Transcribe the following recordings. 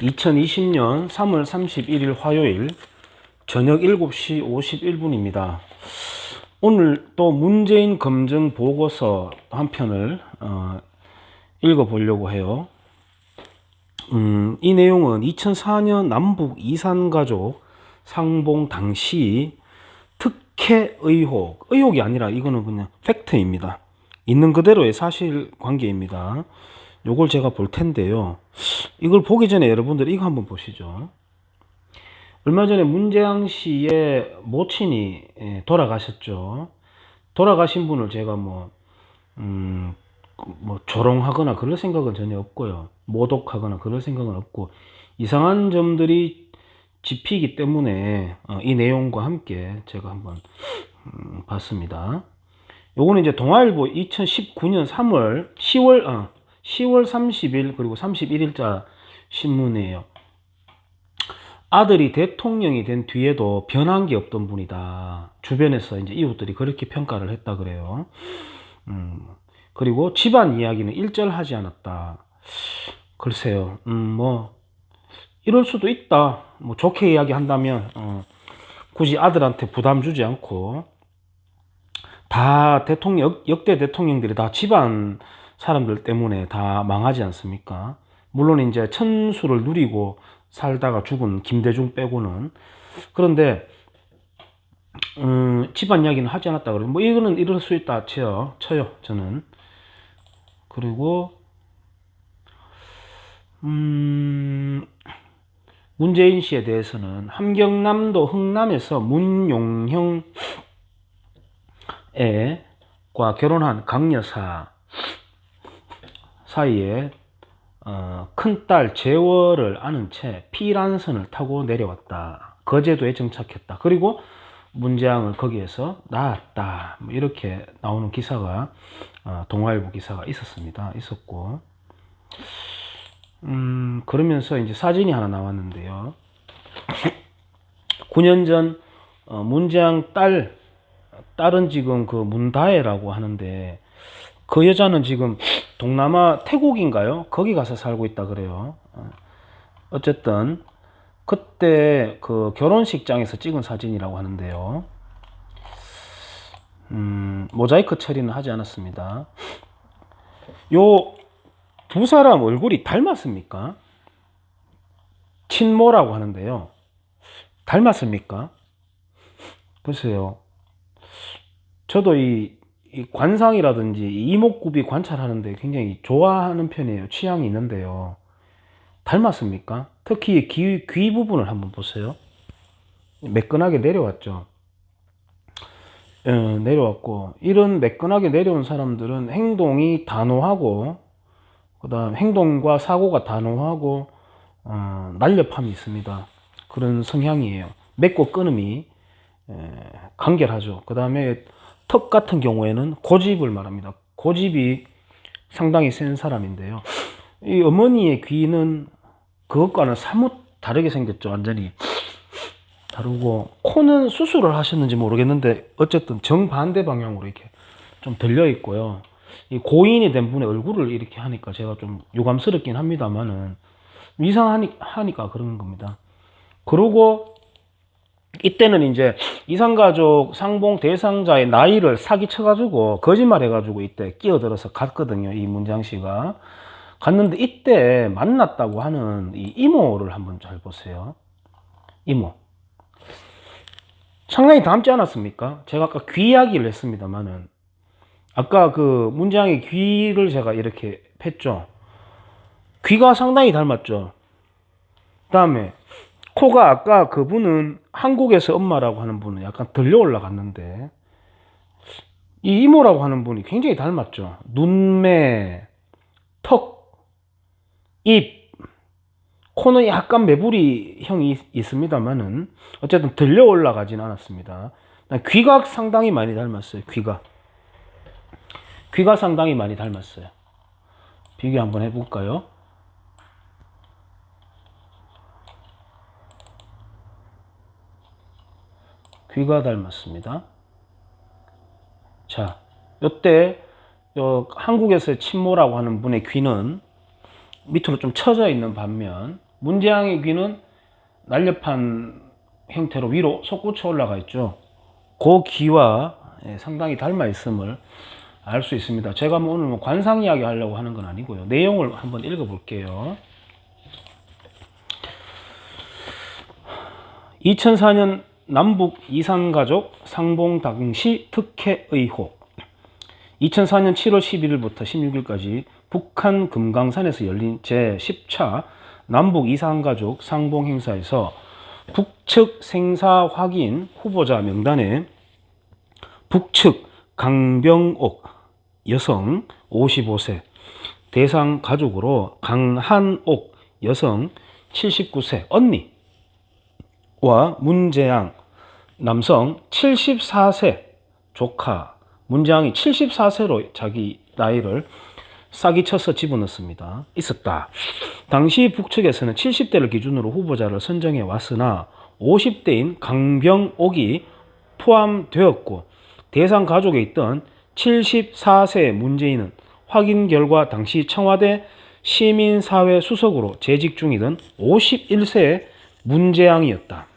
2020년 3월 31일 화요일 저녁 7시 51분입니다. 오늘 또 문재인 검증 보고서 한 편을 어, 읽어보려고 해요. 음, 이 내용은 2004년 남북 이산 가족 상봉 당시 특혜 의혹, 의혹이 아니라 이거는 그냥 팩트입니다. 있는 그대로의 사실 관계입니다. 요걸 제가 볼 텐데요. 이걸 보기 전에 여러분들 이거 한번 보시죠. 얼마 전에 문재양 씨의 모친이 예, 돌아가셨죠. 돌아가신 분을 제가 뭐, 음, 뭐 조롱하거나 그럴 생각은 전혀 없고요. 모독하거나 그럴 생각은 없고 이상한 점들이 짚이기 때문에 어, 이 내용과 함께 제가 한번 음, 봤습니다. 요거는 이제 동아일보 2019년 3월 10월 어, 10월 30일 그리고 31일자 신문이에요. 아들이 대통령이 된 뒤에도 변한 게 없던 분이다. 주변에서 이제 이웃들이 그렇게 평가를 했다 그래요. 음, 그리고 집안 이야기는 일절하지 않았다. 글쎄요, 음, 뭐, 이럴 수도 있다. 뭐, 좋게 이야기한다면, 어, 굳이 아들한테 부담 주지 않고, 다 대통령, 역- 역대 대통령들이 다 집안 사람들 때문에 다 망하지 않습니까? 물론 이제 천수를 누리고 살다가 죽은 김대중 빼고는. 그런데, 음, 집안 이야기는 하지 않았다 그래요. 뭐, 이거는 이럴 수 있다 쳐요. 쳐요, 저는. 그리고, 음, 문재인 씨에 대해서는 함경남도 흥남에서 문용형 애과 결혼한 강여사 사이에 어, 큰딸 재월을 아는 채 피란선을 타고 내려왔다. 거제도에 정착했다. 그리고 문재양을 거기에서 낳았다. 뭐 이렇게 나오는 기사가 어, 동아일보 기사가 있었습니다. 있었고 음, 그러면서 이제 사진이 하나 나왔는데요. 9년 전 어, 문재양 딸 딸은 지금 그 문다혜라고 하는데 그 여자는 지금 동남아 태국인가요? 거기 가서 살고 있다 그래요. 어, 어쨌든 그때 그 결혼식장에서 찍은 사진이라고 하는데요. 음, 모자이크 처리는 하지 않았습니다. 요 두 사람 얼굴이 닮았습니까? 친모라고 하는데요. 닮았습니까? 글쎄요. 저도 이, 이 관상이라든지 이 이목구비 관찰하는데 굉장히 좋아하는 편이에요. 취향이 있는데요. 닮았습니까? 특히 귀, 귀 부분을 한번 보세요. 매끈하게 내려왔죠. 어, 내려왔고, 이런 매끈하게 내려온 사람들은 행동이 단호하고, 그 다음 행동과 사고가 단호하고, 어, 날렵함이 있습니다. 그런 성향이에요. 맺고 끊음이 에, 간결하죠. 그 다음에 턱 같은 경우에는 고집을 말합니다. 고집이 상당히 센 사람인데요. 이 어머니의 귀는 그것과는 사뭇 다르게 생겼죠. 완전히 다르고 코는 수술을 하셨는지 모르겠는데 어쨌든 정반대 방향으로 이렇게 좀 들려 있고요. 이 고인이 된 분의 얼굴을 이렇게 하니까 제가 좀 유감스럽긴 합니다만은 이상하니 하니까 그런 겁니다. 그러고 이때는 이제 이산가족 상봉 대상자의 나이를 사기쳐가지고 거짓말해가지고 이때 끼어들어서 갔거든요. 이 문장 씨가 갔는데 이때 만났다고 하는 이 이모를 한번 잘 보세요. 이모. 상당히 닮지 않았습니까? 제가 아까 귀 이야기를 했습니다만은 아까 그 문장의 귀를 제가 이렇게 팼죠. 귀가 상당히 닮았죠. 그 다음에 코가 아까 그분은 한국에서 엄마라고 하는 분은 약간 들려 올라갔는데 이 이모라고 하는 분이 굉장히 닮았죠. 눈매, 턱, 입, 코는 약간 매부리 형이 있- 있습니다만은 어쨌든 들려 올라가진 않았습니다. 귀가 상당히 많이 닮았어요. 귀가 귀가 상당히 많이 닮았어요. 비교 한번 해볼까요? 귀가 닮았습니다. 자, 요 한국에서의 친모라고 하는 분의 귀는 밑으로 좀 처져 있는 반면 문재양의 귀는 날렵한 형태로 위로 솟구쳐 올라가 있죠. 그 귀와 예, 상당히 닮아 있음을 알 수 있습니다. 제가 뭐 오늘 뭐 관상 이야기 하려고 하는 건 아니고요. 내용을 한번 읽어 볼게요. 2004년 남북 이산가족 상봉 당시 특혜 의혹. 2004년 7월 11일부터 16일까지 북한 금강산에서 열린 제10차 남북 이산가족 상봉 행사에서 북측 생사 확인 후보자 명단에 북측 강병옥 여성 55세 대상 가족으로 강한옥 여성 79세 언니 와 문재양 남성 74세 조카 문재양이 74세로 자기 나이를 싹이 쳐서 집어넣습니다. 있었다. 당시 북측에서는 70대를 기준으로 후보자를 선정해 왔으나 50대인 강병옥이 포함되었고 대상 가족에 있던 74세 문재인은 확인 결과 당시 청와대 시민사회 수석으로 재직 중이던 51세 문재양이었다.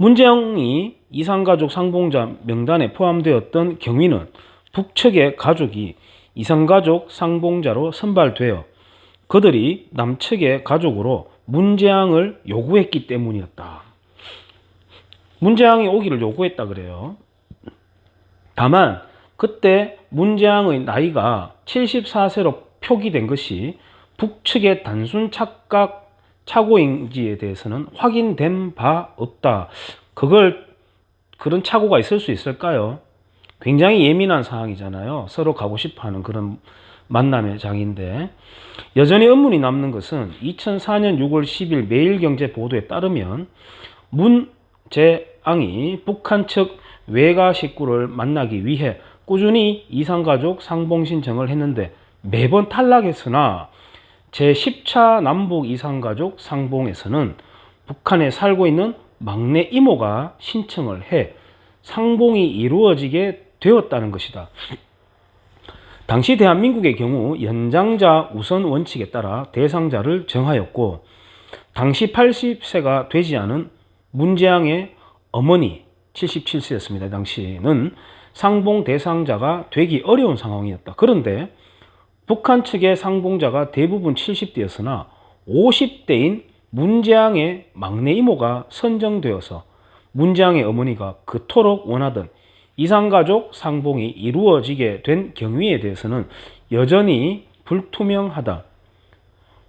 문재영이 이상가족 상봉자 명단에 포함되었던 경위는 북측의 가족이 이상가족 상봉자로 선발되어 그들이 남측의 가족으로 문재양을 요구했기 때문이었다. 문재양이 오기를 요구했다 그래요. 다만 그때 문재양의 나이가 74세로 표기된 것이 북측의 단순 착각 착오인지에 대해서는 확인된 바 없다. 그걸 그런 착오가 있을 수 있을까요? 굉장히 예민한 상황이잖아요. 서로 가고 싶어 하는 그런 만남의 장인데 여전히 의문이 남는 것은 2004년 6월 10일 매일경제 보도에 따르면 문재앙이 북한 측 외가 식구를 만나기 위해 꾸준히 이상가족 상봉 신청을 했는데 매번 탈락했으나 제10차 남북 이상가족 상봉에서는 북한에 살고 있는 막내 이모가 신청을 해 상봉이 이루어지게 되었다는 것이다. 당시 대한민국의 경우 연장자 우선 원칙에 따라 대상자를 정하였고 당시 80세가 되지 않은 문재양의 어머니 77세였습니다. 당시는 상봉 대상자가 되기 어려운 상황이었다. 그런데 북한 측의 상봉자가 대부분 70대였으나 50대인 문재양의 막내 이모가 선정되어서 문재양의 어머니가 그토록 원하던 이상가족 상봉이 이루어지게 된 경위에 대해서는 여전히 불투명하다.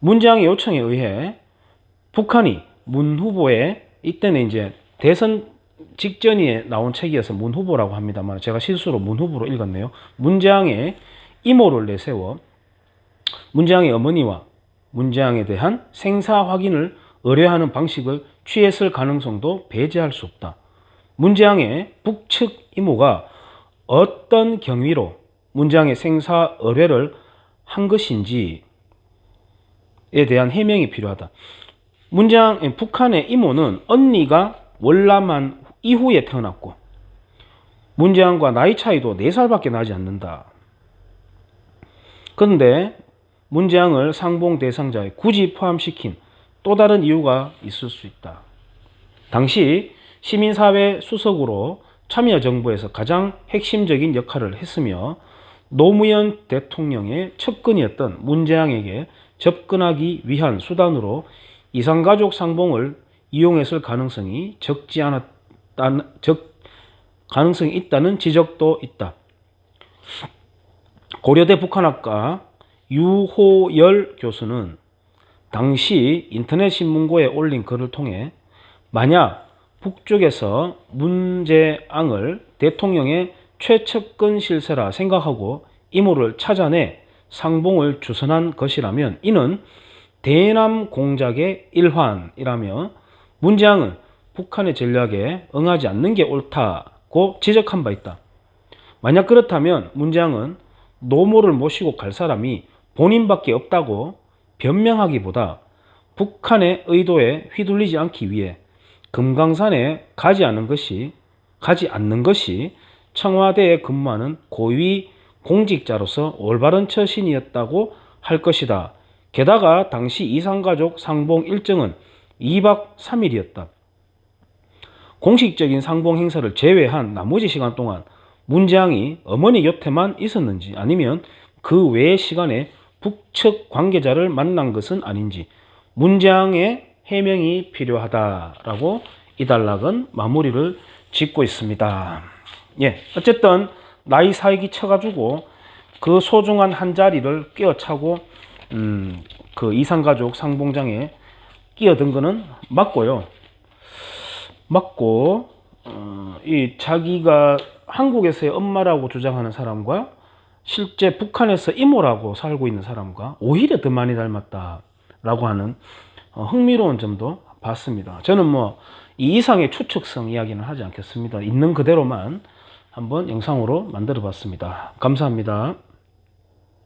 문재양의 요청에 의해 북한이 문 후보에 이때는 이제 대선 직전에 나온 책이어서 문 후보라고 합니다만 제가 실수로 문 후보로 읽었네요. 문재양의 이모를 내세워 문재양의 어머니와 문재양에 대한 생사 확인을 의뢰하는 방식을 취했을 가능성도 배제할 수 없다. 문재양의 북측 이모가 어떤 경위로 문재양의 생사 의뢰를 한 것인지에 대한 해명이 필요하다. 문재양 북한의 이모는 언니가 월남한 이후에 태어났고 문재양과 나이 차이도 4살밖에 나지 않는다. 그런데 문재양을 상봉 대상자에 굳이 포함시킨 또 다른 이유가 있을 수 있다. 당시 시민사회 수석으로 참여정부에서 가장 핵심적인 역할을 했으며 노무현 대통령의 측근이었던 문재양에게 접근하기 위한 수단으로 이상가족 상봉을 이용했을 가능성이 적지 않았다는 적 가능성이 있다는 지적도 있다. 고려대 북한학과 유호열 교수는 당시 인터넷 신문고에 올린 글을 통해 만약 북쪽에서 문재앙을 대통령의 최측근 실세라 생각하고 이모를 찾아내 상봉을 주선한 것이라면 이는 대남 공작의 일환이라며 문재앙은 북한의 전략에 응하지 않는 게 옳다고 지적한 바 있다. 만약 그렇다면 문재앙은 노모를 모시고 갈 사람이 본인밖에 없다고 변명하기보다 북한의 의도에 휘둘리지 않기 위해 금강산에 가지 않는 것이 가지 않는 것이 청와대에 근무하는 고위 공직자로서 올바른 처신이었다고 할 것이다. 게다가 당시 이상가족 상봉 일정은 2박 3일이었다. 공식적인 상봉 행사를 제외한 나머지 시간 동안 문재앙이 어머니 곁에만 있었는지 아니면 그 외의 시간에 북측 관계자를 만난 것은 아닌지 문재앙의 해명이 필요하다라고 이달락은 마무리를 짓고 있습니다. 예, 어쨌든 나이 사익이 쳐가지고 그 소중한 한 자리를 끼어차고 음, 그 이상가족 상봉장에 끼어든 거는 맞고요. 맞고 어, 이 자기가 한국에서의 엄마라고 주장하는 사람과 실제 북한에서 이모라고 살고 있는 사람과 오히려 더 많이 닮았다라고 하는 어, 흥미로운 점도 봤습니다. 저는 뭐 이 이상의 추측성 이야기는 하지 않겠습니다. 있는 그대로만 한번 영상으로 만들어 봤습니다. 감사합니다.